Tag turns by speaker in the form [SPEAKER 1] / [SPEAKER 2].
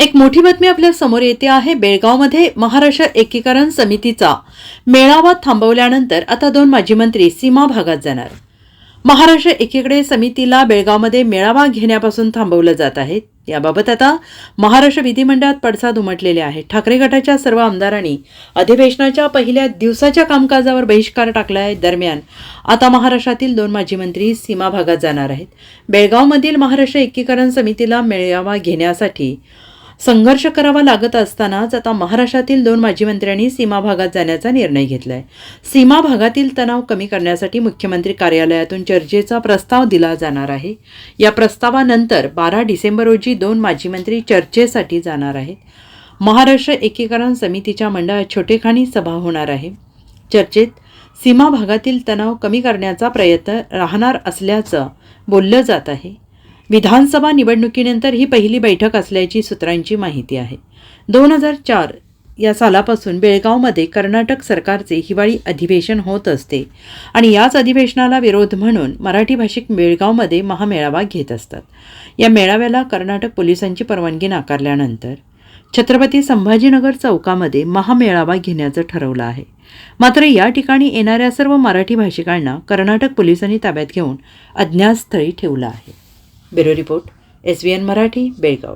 [SPEAKER 1] एक मोठी बातमी आपल्यासमोर येते आहे बेळगावमध्ये महाराष्ट्र एकीकरण समितीचा मेळावा थांबवल्यानंतर आता दोन माजी मंत्री सीमा भागात जाणार. महाराष्ट्र एकीकडे समितीला बेळगावमध्ये मेळावा घेण्यापासून थांबवलं जात आहे. याबाबत आता महाराष्ट्र विधिमंडळात पडसाद उमटलेले आहे. ठाकरे गटाच्या सर्व आमदारांनी अधिवेशनाच्या पहिल्या दिवसाच्या कामकाजावर बहिष्कार टाकला आहे दरम्यान आता महाराष्ट्रातील दोन माजी मंत्री सीमा भागात जाणार आहेत. बेळगावमधील महाराष्ट्र एकीकरण समितीला मेळावा घेण्यासाठी संघर्ष करावा लागत असतानाच आता महाराष्ट्रातील दोन माजी मंत्र्यांनी सीमा भागात जाण्याचा निर्णय घेतलाय. सीमा भागातील तणाव कमी करण्यासाठी मुख्यमंत्री कार्यालयातून चर्चेचा प्रस्ताव दिला जाणार आहे. या प्रस्तावानंतर बारा डिसेंबर रोजी दोन माजी मंत्री चर्चेसाठी जाणार आहेत. महाराष्ट्र एकीकरण समितीच्या मंडळात छोटेखानी सभा होणार आहे. चर्चेत सीमा भागातील तणाव कमी करण्याचा प्रयत्न राहणार असल्याचं बोललं जात आहे. विधानसभा निवडणुकीनंतर ही पहिली बैठक असल्याची सूत्रांची माहिती आहे. दोन हजार चार या सालापासून बेळगावमध्ये कर्नाटक सरकारचे हिवाळी अधिवेशन होत असते आणि याच अधिवेशनाला विरोध म्हणून मराठी भाषिक बेळगावमध्ये महामेळावा घेत असतात. या मेळाव्याला कर्नाटक पोलिसांची परवानगी नाकारल्यानंतर छत्रपती संभाजीनगर चौकामध्ये महामेळावा घेण्याचं ठरवलं आहे. मात्र या ठिकाणी येणाऱ्या सर्व मराठी भाषिकांना कर्नाटक पोलिसांनी ताब्यात घेऊन अज्ञातस्थळी ठेवलं आहे. Bureau report S B N Marathi Belgaum.